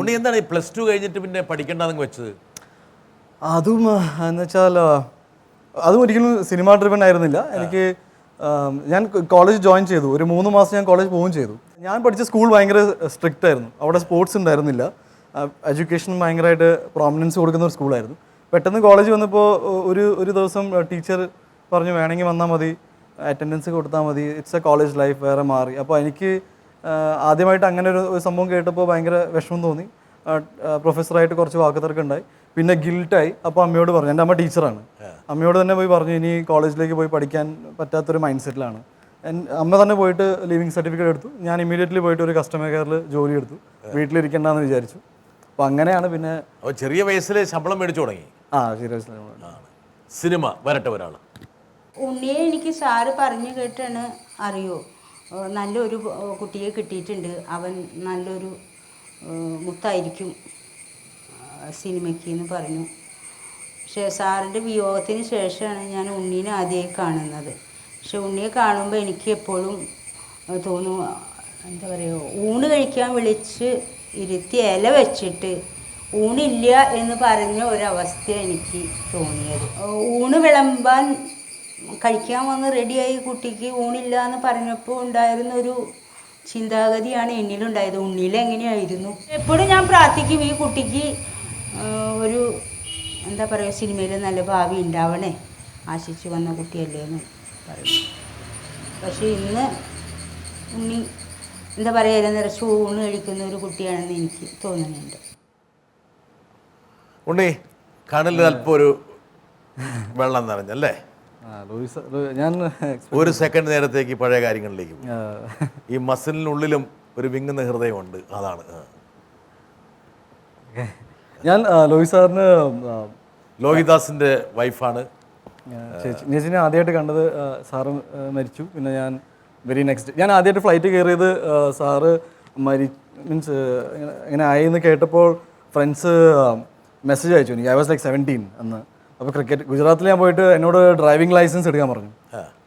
ഉണ്ണി എന്താണ് plus two കഴിഞ്ഞിട്ട് പിന്നെ പഠിക്കേണ്ടതെന്ന് വെച്ചത്? അതും എന്നുവെച്ചാൽ എന്ന് വെച്ചാൽ ആ, അതും ഒരിക്കലും സിനിമ ഡ്രിവൻ ആയിരുന്നില്ല. എനിക്ക് ഞാൻ കോളേജ് ജോയിൻ ചെയ്തു. ഒരു മൂന്ന് മാസം ഞാൻ കോളേജ് പോവുകയും ചെയ്തു. ഞാൻ പഠിച്ച സ്കൂൾ ഭയങ്കര സ്ട്രിക്റ്റ് ആയിരുന്നു. അവിടെ സ്പോർട്സ് ഉണ്ടായിരുന്നില്ല. എഡ്യൂക്കേഷൻ ഭയങ്കരമായിട്ട് പ്രോമിനൻസ് കൊടുക്കുന്ന ഒരു സ്കൂളായിരുന്നു പെട്ടെന്ന് കോളേജ് വന്നപ്പോൾ ഒരു ഒരു ദിവസം ടീച്ചർ പറഞ്ഞു വേണമെങ്കിൽ വന്നാൽ മതി. അറ്റൻഡൻസ് കൊടുത്താൽ മതി. ഇറ്റ്സ് എ കോളേജ് ലൈഫ് വേറെ മാറി. അപ്പോൾ എനിക്ക് ആദ്യമായിട്ട് അങ്ങനെ ഒരു ഒരു സംഭവം കേട്ടപ്പോൾ ഭയങ്കര വിഷമം തോന്നി. പ്രൊഫസറായിട്ട് കുറച്ച് വാക്കുതർക്കം ഉണ്ടായി പിന്നെ ഗിൽട്ടായി. അപ്പോൾ അമ്മയോട് പറഞ്ഞു എന്റെ അമ്മ ടീച്ചറാണ്. അമ്മയോട് തന്നെ പോയി പറഞ്ഞു ഇനി കോളേജിലേക്ക് പോയി പഠിക്കാൻ പറ്റാത്തൊരു മൈൻഡ് സെറ്റിലാണ് അമ്മ തന്നെ പോയിട്ട് ലീവിങ് സർട്ടിഫിക്കറ്റ് എടുത്തു. ഞാൻ ഇമീഡിയറ്റ്ലി പോയിട്ട് ഒരു കസ്റ്റമർ കെയറിൽ ജോലി എടുത്തു. വീട്ടിലിരിക്കണ്ടെന്ന് വിചാരിച്ചു. അപ്പോൾ അങ്ങനെയാണ് പിന്നെ ചെറിയ വയസ്സിൽ ശമ്പളം മേടിച്ചു തുടങ്ങി. ആ ചെറിയ വയസ്സിൽ സിനിമ വരട്ടെ ഒരാൾ ഉണ്ണിയെ എനിക്ക് സാറ് പറഞ്ഞു കേട്ടാണ് അറിയോ നല്ലൊരു കുട്ടിയെ കിട്ടിയിട്ടുണ്ട്. അവൻ നല്ലൊരു മുത്തായിരിക്കും. സിനിമയ്ക്ക് എന്ന് പറഞ്ഞു. പക്ഷേ സാറിന്റെ വിയോഗത്തിന് ശേഷമാണ് ഞാൻ ഉണ്ണീനെ ആദ്യമായി കാണുന്നത്. പക്ഷെ ഉണ്ണിയെ കാണുമ്പോൾ എനിക്ക് എപ്പോഴും തോന്നും എന്താ പറയുക ഊണ് കഴിക്കാൻ വിളിച്ച് ഇരുത്തി ഇല വെച്ചിട്ട് ഊണില്ല എന്ന് പറഞ്ഞ ഒരവസ്ഥ എനിക്ക് തോന്നിയത്. ഊണ് വിളമ്പാൻ കഴിക്കാൻ വന്ന് റെഡിയായി കുട്ടിക്ക് ഊണില്ല എന്ന് പറഞ്ഞപ്പോൾ ഉണ്ടായിരുന്ന ഒരു ചിന്താഗതിയാണ് എന്നിലുണ്ടായത്. ഉണ്ണിയിൽ എങ്ങനെയായിരുന്നു എപ്പോഴും ഞാൻ പ്രാർത്ഥിക്കും ഈ കുട്ടിക്ക് ഒരു എന്താ പറയുക സിനിമയിൽ നല്ല ഭാവി ഉണ്ടാവണേ. ആശിച്ചു വന്ന കുട്ടിയല്ലേ എന്ന് പറയും. പക്ഷേ ഇന്ന് ഉണ്ണി എന്താ പറയുക നിറച്ച് ഊണ് കഴിക്കുന്ന ഒരു കുട്ടിയാണെന്ന് എനിക്ക് തോന്നുന്നുണ്ട്. ഉണ്ണി കണ്ണിൽ അല്പം ഒരു വെള്ളം നിറഞ്ഞല്ലേ ലൂയിസ് ഞാൻ ഒരു സെക്കൻഡ് നേരത്തേക്ക് പഴയ കാര്യങ്ങളിലേക്ക് ഈ മസിലിനുള്ളിലും ഒരു വിങ്ങുന്ന ഹൃദയമുണ്ട്. അതാണ്. ഞാൻ ലോഹിത് സാറിന് ലോഹിദാസിന്റെ വൈഫാണ്. ചേച്ചി. ചേച്ചിനെ ആദ്യമായിട്ട് കണ്ടത് സാറ് മരിച്ചു. പിന്നെ ഞാൻ വെരി നെക്സ്റ്റ് ഞാൻ ആദ്യമായിട്ട് ഫ്ലൈറ്റ് കയറിയത് സാറ് മരി മീൻസ് ഇങ്ങനെ ആയെന്ന് കേട്ടപ്പോൾ ഫ്രണ്ട്സ് മെസ്സേജ് അയച്ചു എനിക്ക്. ഐ വാസ് ലൈക്ക് സെവന്റീൻ അന്ന്. അപ്പോൾ ക്രിക്കറ്റ് ഗുജറാത്തിൽ ഞാൻ പോയിട്ട് എന്നോട് ഡ്രൈവിംഗ് ലൈസൻസ് എടുക്കാൻ പറഞ്ഞു.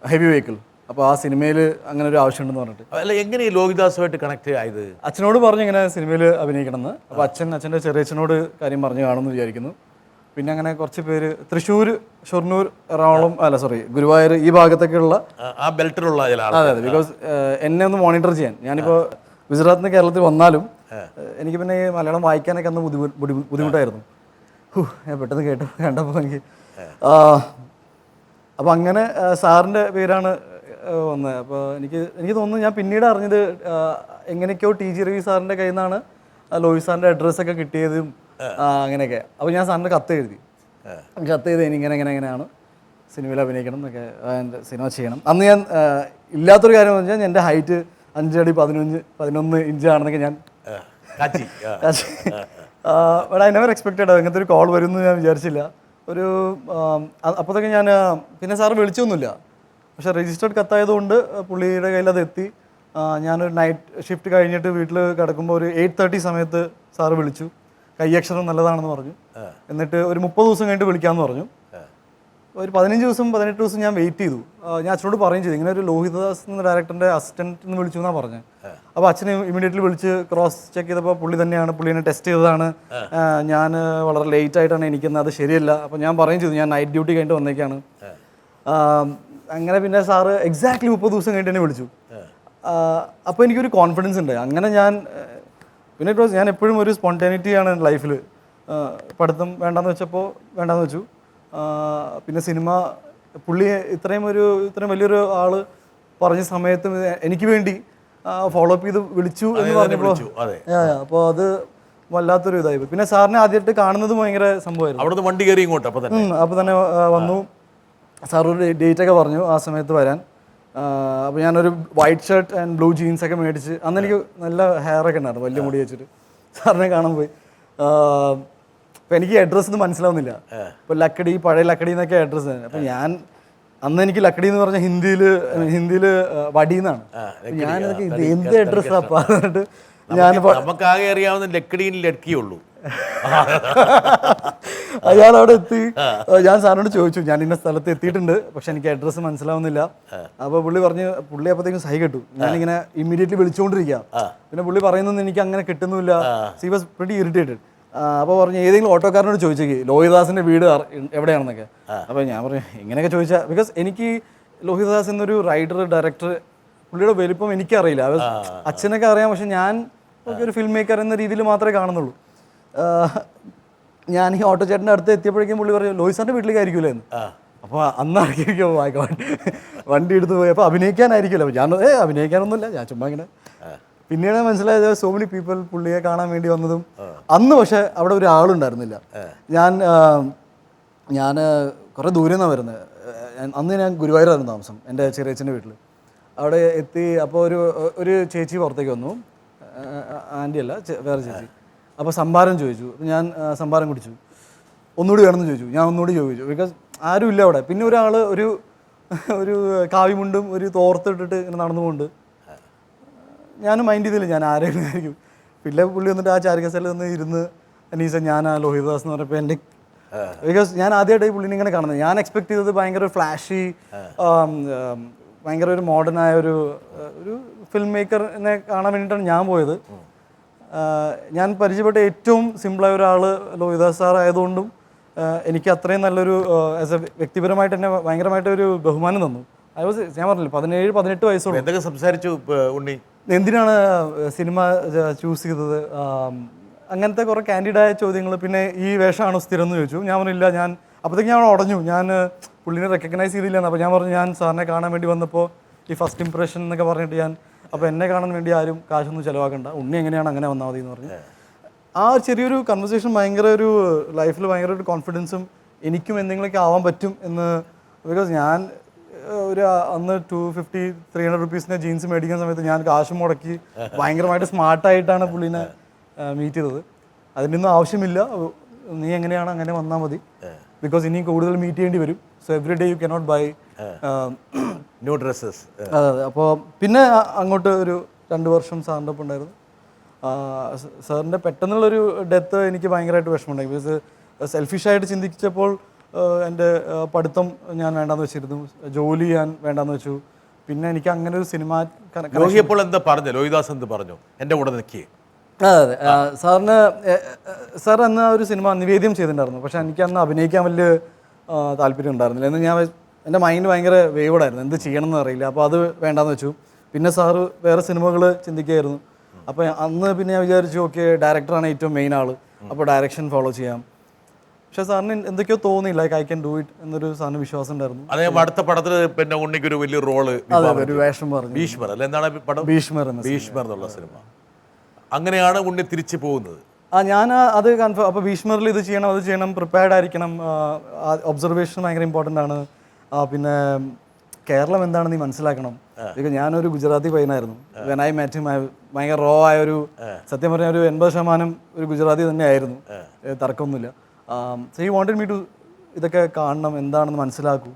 ഹെവി വെഹിക്കിൾ അപ്പോൾ ആ സിനിമയിൽ അങ്ങനെ ഒരു ആവശ്യമുണ്ടെന്ന് പറഞ്ഞിട്ട്. അല്ല എങ്ങനെ ഈ ലോകിദാസുമായിട്ട് കണക്ട് ആയത്? അച്ഛനോട് പറഞ്ഞു ഇങ്ങനെ സിനിമയിൽ അഭിനയിക്കണം എന്ന് അപ്പോൾ അച്ഛൻ അച്ഛന്റെ ചെറിയച്ഛനോട് കാര്യം പറഞ്ഞു കാണുമെന്ന് വിചാരിക്കുന്നു. പിന്നെ അങ്ങനെ കുറച്ച് പേര് തൃശ്ശൂർ ഷൊർണൂർ എറണാകുളം അല്ല സോറി ഗുരുവായൂർ ഈ ഭാഗത്തൊക്കെയുള്ള ആ- ആ ബെൽറ്റിലുള്ള അതെ അതെ ബിക്കോസ് എന്നെ ഒന്ന് മോണിറ്റർ ചെയ്യാൻ. ഞാനിപ്പോൾ ഗുജറാത്തിൽ നിന്ന് കേരളത്തിൽ വന്നാലും എനിക്ക് പിന്നെ മലയാളം വായിക്കാനൊക്കെ അന്ന് ബുദ്ധിമു- ബുദ്ധി- ബുദ്ധിമുട്ടായിരുന്നു. ഞാൻ പെട്ടെന്ന് കേട്ടു. കണ്ടപ്പോൾ എനിക്ക് അപ്പോൾ അങ്ങനെ സാറിന്റെ സാറിന്റെ പേരാണ് വന്നത്. അപ്പോൾ എനിക്ക് എനിക്ക് തോന്നുന്നു ഞാൻ പിന്നീട് അറിഞ്ഞത് എങ്ങനെയൊക്കെയോ ടി ജി രവി സാറിന്റെ കയ്യിൽ നിന്നാണ് ലോയി സാറിന്റെ അഡ്രസ്സൊക്കെ കിട്ടിയതും അങ്ങനെയൊക്കെ. അപ്പോൾ ഞാൻ സാറിന്റെ കത്ത് എഴുതി. കത്ത് എഴുതി ഇങ്ങനെ എങ്ങനെ എങ്ങനെയാണ് സിനിമയിൽ അഭിനയിക്കണം എന്നൊക്കെ സിനിമ ചെയ്യണം. അന്ന് ഞാൻ ഇല്ലാത്തൊരു കാര്യം എന്ന് വെച്ചാൽ എന്റെ ഹൈറ്റ് അഞ്ചടി പതിനൊന്ന് ഇഞ്ച് ആണെന്നൊക്കെ ഞാൻ. ബട്ട് ഐ നെവർ എക്സ്പെക്റ്റഡ് അങ്ങനത്തെ ഒരു കോൾ വരുമെന്ന് ഞാൻ വിചാരിച്ചില്ല. ഒരു അപ്പോഴത്തേക്ക് ഞാൻ പിന്നെ സാറ് വിളിച്ചൊന്നുമില്ല. പക്ഷേ രജിസ്റ്റേർഡ് കത്തായതുകൊണ്ട് പുള്ളിയുടെ കയ്യിൽ അത് എത്തി. ഞാനൊരു നൈറ്റ് ഷിഫ്റ്റ് കഴിഞ്ഞിട്ട് വീട്ടിൽ കിടക്കുമ്പോൾ ഒരു എയ്റ്റ് തേർട്ടി സമയത്ത് സാറ് വിളിച്ചു. കയ്യക്ഷരം നല്ലതാണെന്ന് പറഞ്ഞു. എന്നിട്ട് ഒരു മുപ്പത് ദിവസം കഴിഞ്ഞിട്ട് വിളിക്കാമെന്ന് പറഞ്ഞു. ഒരു പതിനഞ്ച് ദിവസം പതിനെട്ട് ദിവസം ഞാൻ വെയിറ്റ് ചെയ്തു. ഞാൻ അച്ഛനോട് പറയും ചെയ്തു. ഇങ്ങനെ ഒരു ലോഹിതദാസ് എന്ന ഡയറക്ടറിന്റെ അസിസ്റ്റന്റ് എന്ന് വിളിച്ചു എന്നാണ് പറഞ്ഞത് അപ്പോൾ അച്ഛനെ ഇമീഡിയറ്റ്ലി വിളിച്ച് ക്രോസ് ചെക്ക് ചെയ്തപ്പോൾ പുള്ളി തന്നെയാണ് പുള്ളിനെ ടെസ്റ്റ് ചെയ്തതാണ്. ഞാൻ വളരെ ലേറ്റ് ആയിട്ടാണ് എനിക്കുന്നത് അത് ശരിയല്ല. അപ്പോൾ ഞാൻ പറയും ചെയ്തു ഞാൻ നൈറ്റ് ഡ്യൂട്ടി കഴിഞ്ഞിട്ട് വന്നേക്കാണ്. അങ്ങനെ പിന്നെ സാറ് എക്സാക്ട്ലി മുപ്പത് ദിവസം കഴിഞ്ഞിട്ട് എന്നെ വിളിച്ചു. അപ്പോൾ എനിക്കൊരു കോൺഫിഡൻസ് ഉണ്ട്. അങ്ങനെ ഞാൻ പിന്നെ ഇറ്റ് വാസ് ഞാൻ എപ്പോഴും ഒരു സ്പോണ്ടാനിറ്റി ആണ് ലൈഫിൽ പഠിത്തം വേണ്ടാന്ന് വെച്ചപ്പോൾ വേണ്ടാന്ന് വെച്ചു. പിന്നെ സിനിമ പുള്ളി ഇത്രയും ഒരു ഇത്രയും വലിയൊരു ആൾ പറഞ്ഞ സമയത്ത് എനിക്ക് വേണ്ടി ഫോളോ അപ്പ് ചെയ്ത് വിളിച്ചു എന്ന് പറഞ്ഞപ്പോൾ. അപ്പോൾ അത്. വല്ലാത്തൊരു ഇതായി പിന്നെ സാറിനെ ആദ്യമായിട്ട് കാണുന്നത് ഭയങ്കര സംഭവമായിരുന്നു. അവിടുന്ന് വണ്ടി കയറി ഇങ്ങോട്ട് അപ്പൊ തന്നെ. അപ്പോൾ തന്നെ വന്നു. സാർ ഒരു ഡേറ്റ് ഒക്കെ പറഞ്ഞു ആ സമയത്ത് വരാൻ. അപ്പോൾ ഞാനൊരു white shirt and blue jeans ഒക്കെ മേടിച്ച് അന്ന് എനിക്ക് നല്ല ഹെയർ ഒക്കെ ഉണ്ടായിരുന്നു വലിയ മുടി വെച്ചിട്ട്. സാറിനെ കാണാൻ പോയി. അപ്പോൾ എനിക്ക് അഡ്രസ്സ് ഒന്നും മനസ്സിലാവുന്നില്ല. ഇപ്പോൾ ലക്കടി പഴയ ലക്കടി എന്നൊക്കെ അഡ്രസ്സ് അപ്പോൾ ഞാൻ അന്ന് എനിക്ക് ലക്കടി എന്ന് പറഞ്ഞ ഹിന്ദിയിൽ ഹിന്ദിയിൽ വടി എന്നാണ്. ഞാൻ ഇത് എന്ത് അഡ്രസ്സാണ് അപ്പോൾ എന്നിട്ട് ഞാൻ നമുക്ക് നമുക്ക് ആകെ അറിയാവുന്ന ലക്കടിയും ലക്കിയുള്ളൂ അയാൾ അവിടെ എത്തി. ഞാൻ സാറിനോട് ചോദിച്ചു ഞാൻ ഇന്ന സ്ഥലത്ത് എത്തിയിട്ടുണ്ട് പക്ഷെ എനിക്ക് അഡ്രസ്സ് മനസ്സിലാവുന്നില്ല. അപ്പൊ പുള്ളി പറഞ്ഞു പുള്ളി അപ്പത്തേക്കും സഹി കിട്ടു. ഞാനിങ്ങനെ ഇമ്മീഡിയറ്റ്ലി വിളിച്ചുകൊണ്ടിരിക്കുക പിന്നെ പുള്ളി പറയുന്നൊന്നും എനിക്ക് അങ്ങനെ കിട്ടുന്നില്ല സി വാസ് പ്രിറ്റി ഇറിറ്റേറ്റഡ് അപ്പോൾ പറഞ്ഞു ഏതെങ്കിലും ഓട്ടോക്കാരനോട് ചോദിച്ചേക്ക് ലോഹിദാസിന്റെ വീട് എവിടെയാണെന്നൊക്കെ. അപ്പോൾ ഞാൻ പറഞ്ഞു ഇങ്ങനെയൊക്കെ ചോദിച്ചാൽ ബിക്കോസ് എനിക്ക് ലോഹിദാസ് എന്നൊരു റൈഡർ ഡയറക്ടർ പുള്ളിയുടെ വലിപ്പം എനിക്കറിയില്ല. അച്ഛനൊക്കെ അറിയാം പക്ഷെ ഞാൻ ഒരു ഫിലിം മേക്കർ എന്ന രീതിയിൽ മാത്രമേ കാണുന്നുള്ളൂ. ഞാൻ ഈ ഓട്ടോ ചേട്ടന്റെ അടുത്ത് എത്തിയപ്പോഴേക്കും പുള്ളി പറഞ്ഞു ലോഹിസാറിന്റെ വീട്ടിലേക്ക് ആയിരിക്കില്ലേ എന്ന് അപ്പോൾ അന്ന് ഇറങ്ങിയിരിക്കും വണ്ടി. വണ്ടി എടുത്ത് പോയി. അപ്പോൾ അഭിനയിക്കാനായിരിക്കുമല്ലോ ഞാൻ ഏ അഭിനയിക്കാനൊന്നുമില്ല. ഞാൻ ചുമ്മാ ഇങ്ങനെ പിന്നീട് മനസ്സിലായത് സോ മെനി പീപ്പിൾ പുള്ളിയെ കാണാൻ വേണ്ടി വന്നതും അന്ന് പക്ഷെ അവിടെ ഒരു ആളുണ്ടായിരുന്നില്ല. ഞാൻ ഞാൻ കുറേ ദൂരെ നിന്നാണ് വരുന്നത്. അന്ന് ഞാൻ ഗുരുവായൂരായിരുന്നു താമസം എന്റെ ചെറിയച്ഛന്റെ വീട്ടിൽ. അവിടെ എത്തി അപ്പോൾ ഒരു ഒരു ചേച്ചി പുറത്തേക്ക് വന്നു. ആന്റി അല്ല വേറെ ചേച്ചി. അപ്പോൾ സംഭാരം ചോദിച്ചു. ഞാൻ സംഭാരം കുടിച്ചു. ഒന്നുകൂടി വേണമെന്ന് ചോദിച്ചു. ഞാൻ ഒന്നുകൂടി ചോദിച്ചു. ബിക്കോസ് ആരും ഇല്ല അവിടെ. പിന്നെ ഒരാൾ ഒരു ഒരു കാവിമുണ്ടും ഒരു തോർത്തിട്ടിട്ട് ഇങ്ങനെ നടന്നുകൊണ്ട് ഞാനും മൈൻഡ് ചെയ്തില്ല. ഞാൻ ആരെങ്കിലും ആയിരിക്കും പിന്നെ പുള്ളി വന്നിട്ട് ആ ചാരികസയിൽ നിന്ന് ഇരുന്ന് അനീസ ഞാൻ ആ ലോഹിതദാസ് എന്ന് പറഞ്ഞപ്പോൾ എന്റെ ബിക്കോസ് ഞാൻ ആദ്യമായിട്ട് ഈ പുള്ളിനെ ഇങ്ങനെ കാണുന്നത്. ഞാൻ എക്സ്പെക്ട് ചെയ്തത് ഭയങ്കര ഒരു ഫ്ലാഷി ഭയങ്കര ഒരു മോഡേൺ ആയ ഒരു ഒരു ഫിലിം മേക്കറിനെ കാണാൻ വേണ്ടിയിട്ടാണ് ഞാൻ പോയത്. ഞാൻ പരിചയപ്പെട്ട ഏറ്റവും സിമ്പിളായ ഒരാൾ ലോഹിതാസ് സാർ ആയതുകൊണ്ടും എനിക്ക് അത്രയും നല്ലൊരു ആസ് എ വ്യക്തിപരമായിട്ട് എന്നെ ഭയങ്കരമായിട്ട് ഒരു ബഹുമാനം തന്നു. ഐ വാസ് ഞാൻ പറഞ്ഞില്ല പതിനേഴ് പതിനെട്ട് വയസ്സുള്ളൂ. എന്തൊക്കെ സംസാരിച്ചു ഉണ്ണി? എന്തിനാണ് സിനിമ ചൂസ് ചെയ്തത്? അങ്ങനത്തെ കുറേ കാൻഡിഡായ ചോദ്യങ്ങൾ പിന്നെ ഈ വേഷമാണോ സ്ഥിരം എന്ന് ചോദിച്ചു. ഞാൻ പറഞ്ഞില്ല ഞാൻ അപ്പോഴത്തേക്ക് ഞാൻ ഉടഞ്ഞു. ഞാൻ പുള്ളിനെ റെക്കഗ്നൈസ് ചെയ്തില്ല അപ്പോൾ ഞാൻ പറഞ്ഞു ഞാൻ സാറിനെ കാണാൻ വേണ്ടി വന്നപ്പോൾ ഈ ഫസ്റ്റ് ഇംപ്രഷൻ എന്നൊക്കെ പറഞ്ഞിട്ട് ഞാൻ അപ്പോൾ എന്നെ കാണാൻ വേണ്ടി ആരും കാശൊന്നും ചിലവാക്കണ്ട. ഉണ്ണി എങ്ങനെയാണ് അങ്ങനെ വന്നാൽ മതി എന്ന് പറഞ്ഞു. ആ ചെറിയൊരു കൺവെർസേഷൻ ഭയങ്കര ഒരു ലൈഫിൽ ഭയങ്കര ഒരു കോൺഫിഡൻസും എനിക്കും എന്തെങ്കിലുമൊക്കെ ആവാൻ പറ്റും എന്ന് ബിക്കോസ് ഞാൻ ഒരു അന്ന് ടു ഫിഫ്റ്റി ത്രീ ഹൺഡ്രഡ് റുപ്പീസിന് ജീൻസ് മേടിക്കുന്ന സമയത്ത് ഞാൻ കാശ് മുടക്കി ഭയങ്കരമായിട്ട് സ്മാർട്ടായിട്ടാണ് പുള്ളിനെ മീറ്റ് ചെയ്തത്. അതിനൊന്നും ആവശ്യമില്ല. നീ എങ്ങനെയാണ് അങ്ങനെ വന്നാൽ മതി. ബിക്കോസ് ഇനി കൂടുതൽ മീറ്റ് ചെയ്യേണ്ടി വരും. So every day you cannot buy new dresses അതെ അതെ. അപ്പോൾ പിന്നെ അങ്ങോട്ട് ഒരു രണ്ട് വർഷം സാറിന്റെ ഒപ്പം ഉണ്ടായിരുന്നു. സാറിന്റെ പെട്ടെന്നുള്ളൊരു ഡെത്ത് എനിക്ക് ഭയങ്കരമായിട്ട് വിഷമമുണ്ടായി. ബിക്കോസ് സെൽഫിഷായിട്ട് ചിന്തിച്ചപ്പോൾ എന്റെ പഠിത്തം ഞാൻ വേണ്ടാന്ന് വെച്ചിരുന്നു. ജോലി ഞാൻ വേണ്ടാന്ന് വെച്ചു. പിന്നെ എനിക്ക് അങ്ങനെ ഒരു സിനിമ ലോഹി അപ്പോൾ എന്താ പറഞ്ഞു? ലോഹിദാസ് എന്ത് പറഞ്ഞു? എന്റെ കൂടെ നിൽക്കിയേ അതെ അതെ. സാറിന് സാർ അന്ന് ആ ഒരു സിനിമ നിവേദ്യം ചെയ്തിട്ടുണ്ടായിരുന്നു. പക്ഷെ എനിക്ക് അന്ന് അഭിനയിക്കാൻ വലിയ താല്പര്യം ഉണ്ടായിരുന്നില്ല. എന്ന് ഞാൻ എന്റെ മൈൻഡ് ഭയങ്കര വേവോടായിരുന്നു എന്ത് ചെയ്യണമെന്ന് അറിയില്ല. അപ്പോൾ അത് വേണ്ടാന്ന് വെച്ചു. പിന്നെ സാറ് വേറെ സിനിമകൾ ചിന്തിക്കുകയായിരുന്നു. അപ്പോൾ അന്ന് പിന്നെ ഞാൻ വിചാരിച്ചു ഓക്കെ ഡയറക്ടറാണ് ഏറ്റവും മെയിൻ ആൾ അപ്പോൾ ഡയറക്ഷൻ ഫോളോ ചെയ്യാം. പക്ഷെ സാറിന് എന്തൊക്കെയോ തോന്നി like I can do it എന്നൊരു സാറിന് വിശ്വാസം ഉണ്ടായിരുന്നു. അതെ അടുത്ത പടത്തിൽ പിന്നെ ഉണ്ണിക്ക് ഒരു വലിയ റോൾ ഒരു വേഷം പറഞ്ഞു. ഭീഷ്മർ അല്ല? എന്താണ് പടം? ഭീഷ്മർ ഭീഷ്മർ എന്നുള്ള സിനിമ. അങ്ങനെയാണ് ഉണ്ണി തിരിച്ചു പോകുന്നത്. ആ ഞാൻ അത് കൺഫേം അപ്പോൾ ഭീഷ്മറിൽ ഇത് ചെയ്യണം അത് ചെയ്യണം പ്രിപ്പയർഡ് ആയിരിക്കണം. ഒബ്സർവേഷൻ ഭയങ്കര ഇമ്പോർട്ടന്റ് ആണ്. പിന്നെ കേരളം എന്താണെന്ന് നീ മനസ്സിലാക്കണം. ഞാനൊരു ഗുജറാത്തി പയ്യനായിരുന്നു. വെനായി മാറ്റി ഭയങ്കര റോ ആയ ഒരു സത്യം പറഞ്ഞാൽ ഒരു എൺപത് ശതമാനം ഒരു ഗുജറാത്തി തന്നെയായിരുന്നു. ആയിരുന്നു തർക്കമൊന്നുമില്ല. So you wanted me to ഇതൊക്കെ കാണണം എന്താണെന്ന് മനസ്സിലാക്കൂ.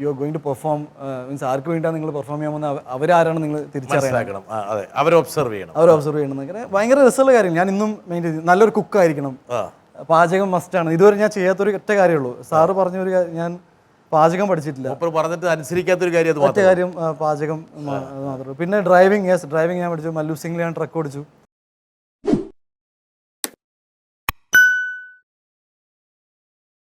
You are going to perform means ആർക്ക് വേണ്ടിയാണ് നിങ്ങൾ പെർഫോം അവ- അവരാരാണ് നിങ്ങൾ തിരിച്ചറിയണം. അതെ. അവർ ഒബ്സർവ് ചെയ്യണം. അവർ ഒബ്സർവ് ചെയ്യണം ഭയങ്കര രസമുള്ള കാര്യം. ഞാൻ ഇന്നും മെയിൻ ചെയ്തു നല്ലൊരു കുക്കായിരിക്കണം പാചകം മസ്റ്റാണ് ഇതുവരെ ഞാൻ ചെയ്യാത്തൊരു ഒറ്റ കാര്യമുള്ളൂ. സാറ് പറഞ്ഞൊരു ഞാൻ പാചകം പഠിച്ചിട്ടില്ല. പറഞ്ഞിട്ട് അനുസരിക്കാത്തൊരു കാര്യം ഒറ്റ കാര്യം പാചകം മാത്രമേ. പിന്നെ ഡ്രൈവിംഗ് യെസ് ഡ്രൈവിംഗ് ഞാൻ പഠിച്ചു. മല്ലു സിംഗിൽ ഞാൻ ട്രക്ക് ഓടിച്ചു